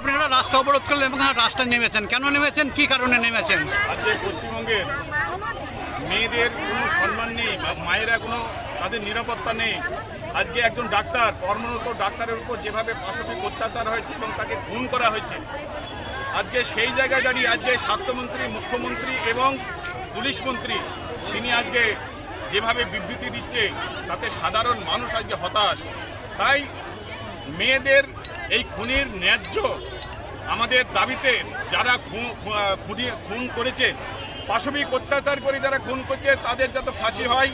আপনারা রাস্তা অবরোধ করলেন এবং রাস্তায় নেমেছেন। কেন নেমেছেন? কি কারণে নেমেছেন? আজকে পশ্চিমবঙ্গের মেয়েদের কোনো সম্মান নেই বা মায়েরা কোনো তাদের নিরাপত্তা নেই। আজকে একজন ডাক্তার, কর্মরত ডাক্তারের উপর যেভাবে পাশবিক অত্যাচার হয়েছে এবং তাকে খুন করা হয়েছে, আজকে সেই জায়গায় দাঁড়িয়ে আজকে স্বাস্থ্যমন্ত্রী, মুখ্যমন্ত্রী এবং পুলিশ মন্ত্রী, তিনি আজকে যেভাবে বিবৃতি দিচ্ছে, তাতে সাধারণ মানুষ আজকে হতাশ। তাই মেয়েদের এই খুনির ন্যায্য আমাদের দাবিতে যারা খুন- খুনি- করেছে, পাশবিক অত্যাচার করে যারা খুন করছে, তাদের যাতে ফাঁসি হয়।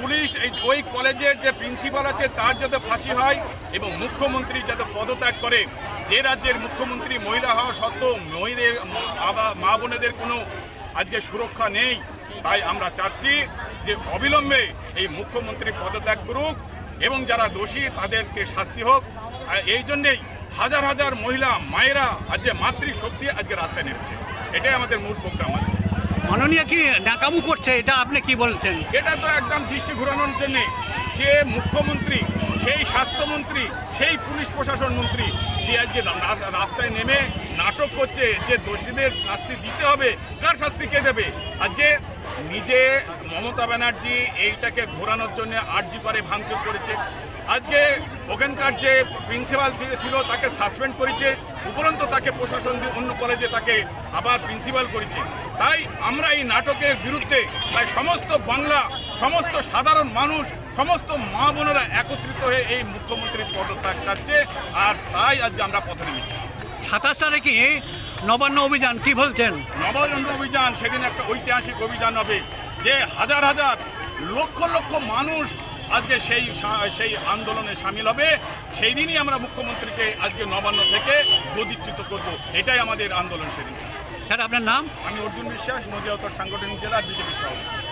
পুলিশ এই ওই কলেজের যে প্রিন্সিপাল আছে, তার যাতে ফাঁসি হয় এবং মুখ্যমন্ত্রী যাতে পদত্যাগ করে। যে রাজ্যের মুখ্যমন্ত্রী মহিলা হওয়া সত্ত্বেও মহিলাদের মা- বোনেদের কোনো আজকে সুরক্ষা নেই। তাই আমরা চাচ্ছি যে অবিলম্বে এই মুখ্যমন্ত্রী পদত্যাগ করুক এবং যারা দোষী, তাদেরকে শাস্তি হোক। এই জন্যেই হাজার হাজার মহিলা মায়েরা আজকে মাতৃশক্তি আজকে রাস্তায় নেমেছে। এটাই আমাদের মূল প্রোগ্রাম আছে মাননীয় কি নাকামু করছে? এটা আপনি কি বলছেন? এটা তো একদম দৃষ্টি ঘোরানোর জন্য যে মুখ্যমন্ত্রী সেই স্বাস্থ্যমন্ত্রী সেই পুলিশ প্রশাসন মন্ত্রী সে আজকে রাস্তায় নেমে নাটক করছে যে দোষীদের শাস্তি দিতে হবে। কার শাস্তি কে দেবে? আজকে নিজে মমতা ব্যানার্জি এইটাকে ঘোরানোর জন্য আর্জি করে ভাঙচুর করেছে। আজকে ওখানকার যে প্রিন্সিপাল যে ছিল তাকে সাসপেন্ড করেছে। উপরন্তু তাকে প্রশাসন দিয়ে অন্য কলেজে তাকে আবার প্রিন্সিপাল করেছে। তাই আমরা এই নাটকের বিরুদ্ধে তাই সমস্ত বাংলা সমস্ত সাধারণ মানুষ সমস্ত মা বোনেরা একত্রিত হয়ে এই মুখ্যমন্ত্রীর পদত্যাগ চাচ্ছে। আর তাই আজকে আমরা পথে নেমেছি। সাতাশ তারিখে নবান্ন অভিযান কি বলছেন? নবচন্দ্র অভিযান সেদিন একটা ঐতিহাসিক অভিযান হবে যে হাজার হাজার লক্ষ লক্ষ মানুষ আজকে সেই সেই আন্দোলনে সামিল হবে। সেই দিনই আমরা মুখ্যমন্ত্রীকে আজকে নবান্ন থেকে গদিচ্যুত করব। এটাই আমাদের আন্দোলন সেদিন। স্যার আপনার নাম? আমি অর্জুন বিশ্বাস নদীয়া সাংগঠনিক জেলা বিজেপি সভাপতি।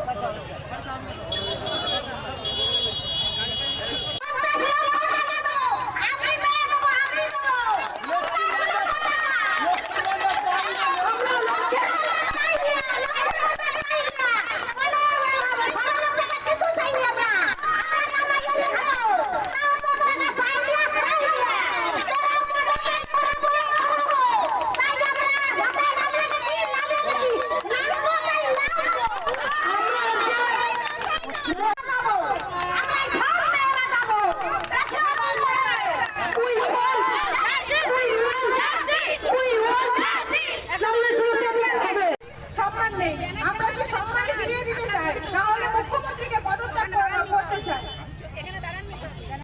আমি মেয়ে দেবো আমি দেবো আমরা লক্ষ্যের চাই না লক্ষ্যের চাই না সরকার থেকে কিছু চাই না আমরা আমরা গেলে খাব আমরা চাই না চাই নাহলে সুরক্ষা দিতে হবে সম্মান নেই